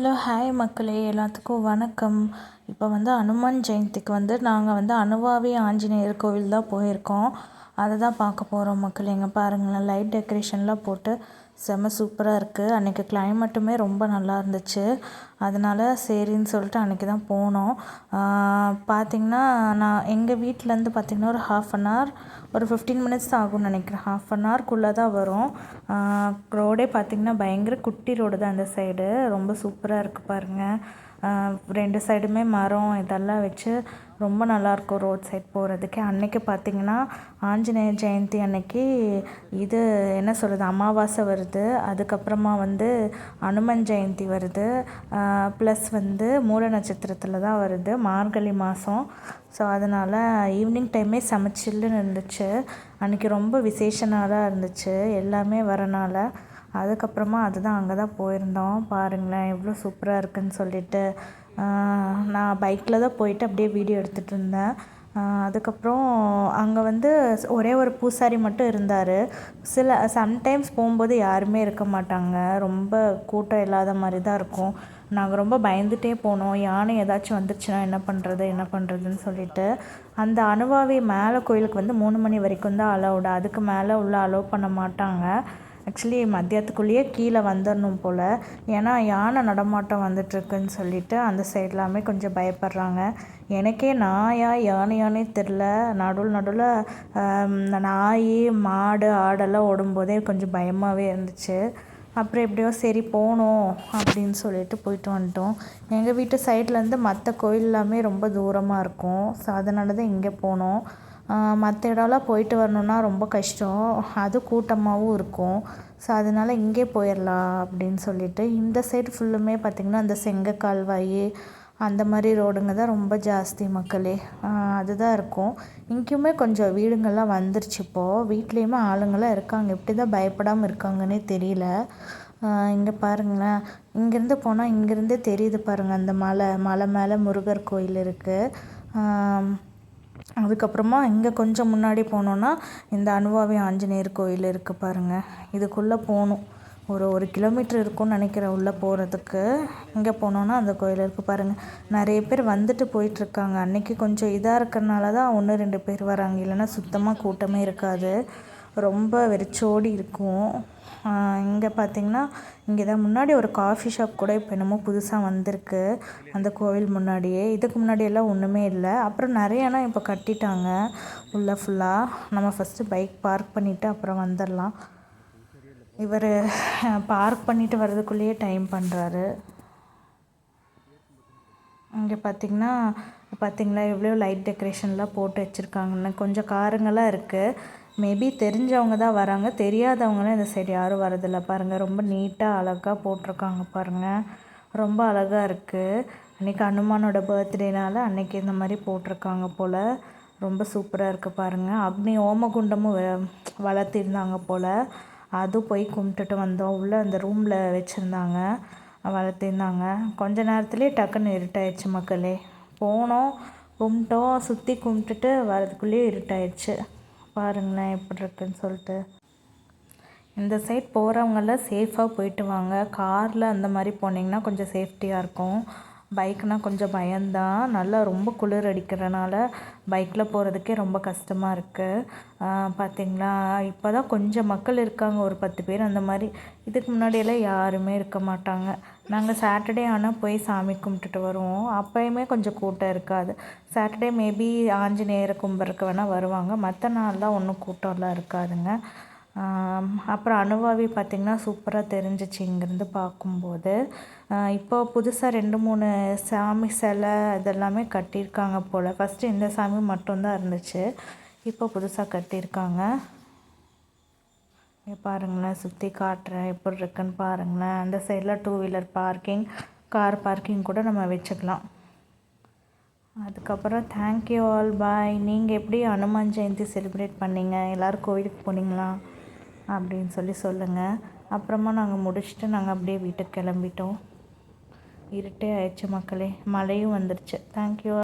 Hello hi மக்களே. எல்லாத்துக்கும் வணக்கம். இப்போ வந்து அனுமன் ஜெயந்திக்கு வந்து நாங்கள் வந்து அனுவாவி ஆஞ்சநேயர் கோவில் தான் போயிருக்கோம். அதை தான் பார்க்க போகிறோம் மக்கள். எங்கே பாருங்களேன் லைட் டெக்கரேஷன்லாம் போட்டு செம்ம சூப்பராக இருக்குது அன்றைக்கி கிளைமேட்டுமே ரொம்ப நல்லா இருந்துச்சு. அதனால் சரின்னு சொல்லிட்டு அன்றைக்கி தான் போனோம். பார்த்திங்கன்னா நான் எங்கள் வீட்டிலேருந்து பார்த்திங்கன்னா ஒரு ஹாஃப் அன் ஹவர் ஒரு ஃபிஃப்டீன் மினிட்ஸ் தான் ஆகும்னு நினைக்கிறேன். ஹாஃப் அன் ஹவர்க்குள்ளே தான் வரும். ரோடே பார்த்திங்கன்னா பயங்கர குட்டி ரோடு தான் அந்த சைடு ரொம்ப சூப்பராக இருக்குது பாருங்கள் ரெண்டு சைடுமே மரம் இதெல்லாம் வச்சு ரொம்ப நல்லாயிருக்கும் ரோட் சைட் போகிறதுக்கு அன்றைக்கி பார்த்திங்கன்னா ஆஞ்சநேயர் ஜெயந்தி அன்னைக்கு இது என்ன சொல்கிறது அமாவாசை வருது. அதுக்கப்புறமா வந்து அனுமன் ஜெயந்தி வருது. ப்ளஸ் வந்து மூல நட்சத்திரத்தில் தான் வருது மார்கழி மாதம் ஸோ அதனால் ஈவினிங் டைமே சமைச்சில்லுன்னு இருந்துச்சு. அன்றைக்கி ரொம்ப விசேஷ நாளாக இருந்துச்சு எல்லாமே வரனால. அதுக்கப்புறமா அதுதான் அங்கே தான் போயிருந்தோம். பாருங்களேன் எவ்வளோ சூப்பராக இருக்குதுன்னு சொல்லிட்டு. நான் பைக்கில் தான் போயிட்டு அப்படியே வீடியோ எடுத்துகிட்டு இருந்தேன். அதுக்கப்புறம் அங்கே வந்து ஒரே ஒரு பூசாரி மட்டும் இருந்தார். சில சம்டைம்ஸ் போகும்போது யாருமே இருக்க மாட்டாங்க. ரொம்ப கூட்டம் இல்லாத மாதிரி தான் இருக்கும். நாங்கள் ரொம்ப பயந்துகிட்டே போனோம். யானை ஏதாச்சும் வந்துச்சுன்னா என்ன பண்ணுறது என்ன பண்ணுறதுன்னு சொல்லிட்டு. அந்த அணுவாவி மேலே கோயிலுக்கு வந்து மூணு மணி வரைக்கும் தான் அலௌடு அதுக்கு மேலே உள்ள அலோவ் பண்ண மாட்டாங்க. ஆக்சுவலி மதியத்துக்குள்ளேயே கீழே வந்துடணும் போல். ஏன்னா யானை நடமாட்டம் வந்துட்டுருக்குன்னு சொல்லிட்டு அந்த சைட்லாமே கொஞ்சம் பயப்படுறாங்க. எனக்கே நாயா யானையானே தெரில நடுவில் நடுவில் நாய் மாடு ஆடெல்லாம் ஓடும்போதே கொஞ்சம் பயமாகவே இருந்துச்சு. அப்புறம் எப்படியோ சரி போகணும் அப்படின்னு சொல்லிட்டு போயிட்டு வந்துட்டோம். எங்கள் வீட்டு சைட்லேருந்து மற்ற கோயில் எல்லாமே ரொம்ப தூரமாக இருக்கும். ஸோ அதனால தான் இங்கே போனோம். மற்ற இடம்லாம் போயிட்டு வரணுன்னா ரொம்ப கஷ்டம். அது கூட்டமாகவும் இருக்கும். ஸோ அதனால் இங்கே போயிடலாம் அப்படின்னு சொல்லிட்டு இந்த சைடு ஃபுல்லுமே பார்த்திங்கன்னா அந்த செங்க கால்வாய் அந்த மாதிரி ரோடுங்க தான் ரொம்ப ஜாஸ்தி மக்களே. அதுதான் இருக்கும். இங்கேயுமே கொஞ்சம் வீடுங்கள்லாம் வந்துருச்சு இப்போது வீட்லேயுமே ஆளுங்கள்லாம் இருக்காங்க. எப்படி தான் பயப்படாமல் இருக்காங்கன்னே தெரியல. இங்கே பாருங்களேன். இங்கேருந்து போனால் இங்கேருந்தே தெரியுது பாருங்கள் அந்த மலை. மலை மேலே முருகர் கோயில் இருக்குது அதுக்கப்புறமா இங்கே கொஞ்சம் முன்னாடி போனோன்னா இந்த அனுபவி ஆஞ்சநேயர் கோயில் இருக்குது பாருங்கள் இதுக்குள்ளே போகணும் ஒரு ஒரு கிலோமீட்டர் இருக்கும்னு நினைக்கிறேன் உள்ளே போகிறதுக்கு இங்கே போனோன்னா அந்த கோயில் இருக்குது பாருங்கள் நிறைய பேர் வந்துட்டு போயிட்டுருக்காங்க. அன்றைக்கி கொஞ்சம் இதாக இருக்கிறனால தான் ஒன்று ரெண்டு பேர் வராங்க. இல்லைன்னா சுத்தமாக கூட்டமே இருக்காது. ரொம்ப வெறிச்சோடி இருக்கும். இங்கே பார்த்திங்கன்னா இங்கே தான் முன்னாடி ஒரு காஃபி ஷாப் கூட இப்போ என்னமோ புதுசாக வந்திருக்கு. அந்த கோவில் முன்னாடியே. இதுக்கு முன்னாடியெல்லாம் ஒன்றுமே இல்லை. அப்புறம் நிறையனா இப்போ கட்டிட்டாங்க. உள்ளே ஃபுல்லாக நம்ம ஃபஸ்ட்டு பைக் பார்க் பண்ணிவிட்டு அப்புறம் வந்துடலாம் இவர் பார்க் பண்ணிவிட்டு வர்றதுக்குள்ளேயே டைம் பண்ணுறாரு இங்கே பார்த்திங்கன்னா பார்த்திங்களா எவ்வளோ லைட் டெக்கரேஷன்லாம் போட்டு வச்சுருக்காங்கன்னு. கொஞ்சம் காருங்களாம் இருக்குது மேபி தெரிஞ்சவங்க தான் வராங்க. தெரியாதவங்களும் இந்த சைடு யாரும் வரதில்ல. பாருங்கள் ரொம்ப நீட்டாக அழகாக போட்டிருக்காங்க பாருங்கள் ரொம்ப அழகாக இருக்குது அன்றைக்கி அனுமானோட பர்த்டேனால் அன்றைக்கி இந்த மாதிரி போட்டிருக்காங்க போல். ரொம்ப சூப்பராக இருக்குது பாருங்கள் அக்னி ஓமகுண்டமும் வளர்த்திருந்தாங்க போல். அது போய் கும்பிட்டுட்டு வந்தோம். உள்ளே அந்த ரூமில் வச்சுருந்தாங்க. வளர்த்திருந்தாங்க. கொஞ்ச நேரத்துலேயே டக்குன்னு இருட்டாயிடுச்சு மக்களே. போனோம் கும்பிட்டோம். சுற்றி கும்பிட்டுட்டு வரதுக்குள்ளேயே இருட்டாயிடுச்சு. பாருங்களேன் எப்படி இருக்குன்னு சொல்லிட்டு. இந்த சைட் போகிறவங்கெல்லாம் சேஃபாக போயிட்டு வாங்க. காரில் அந்த மாதிரி போனீங்கன்னா கொஞ்சம் சேஃப்டியாக இருக்கும். பைக்னால் கொஞ்சம் பயம்தான் நல்லா ரொம்ப குளிர் அடிக்கிறனால பைக்கில் போகிறதுக்கே ரொம்ப கஷ்டமாக இருக்குது பார்த்திங்களா இப்போ தான் கொஞ்சம் மக்கள் இருக்காங்க ஒரு பத்து பேர் அந்த மாதிரி. இதுக்கு முன்னாடியெல்லாம் யாருமே இருக்க மாட்டாங்க. நாங்கள் சாட்டர்டே ஆனால் போய் சாமி கும்பிட்டுட்டு வருவோம். அப்போயுமே கொஞ்சம் கூட்டம் இருக்காது. சாட்டர்டே மேபி ஆஞ்சநேயரை கும்பிட்றக்கு வேணால் வருவாங்க. மற்ற நாள்லாம் ஒன்றும் கூட்டம்லாம் இருக்காதுங்க. அப்புறம் அனுபவி பார்த்திங்கன்னா சூப்பராக தெரிஞ்சிச்சு இங்கேருந்து பார்க்கும்போது. இப்போ புதுசாக ரெண்டு மூணு சாமி சிலை இதெல்லாமே கட்டியிருக்காங்க போல். ஃபஸ்ட்டு இந்த சாமி மட்டும்தான் இருந்துச்சு. இப்போ புதுசாக கட்டியிருக்காங்க. பாருங்களேன் சுற்றி காட்டுறேன் எப்படி இருக்குன்னு பாருங்களேன். அந்த சைடில் two wheeler parking car parking கூட நம்ம வச்சுக்கலாம். அதுக்கப்புறம் தேங்க்யூ ஆல் பாய் நீங்கள் எப்படி அனுமான் ஜெயந்தி செலிப்ரேட் பண்ணீங்க? எல்லோரும் கோவிலுக்கு போனீங்களா? அப்படின்னு சொல்லி சொல்லுங்கள் அப்புறமா நாங்கள் முடிச்சுட்டு நாங்கள் அப்படியே வீட்டுக்கு கிளம்பிட்டோம். இருட்டே ஆயிடுச்சு மக்களே. மழையும் வந்துடுச்சு தேங்க்யூ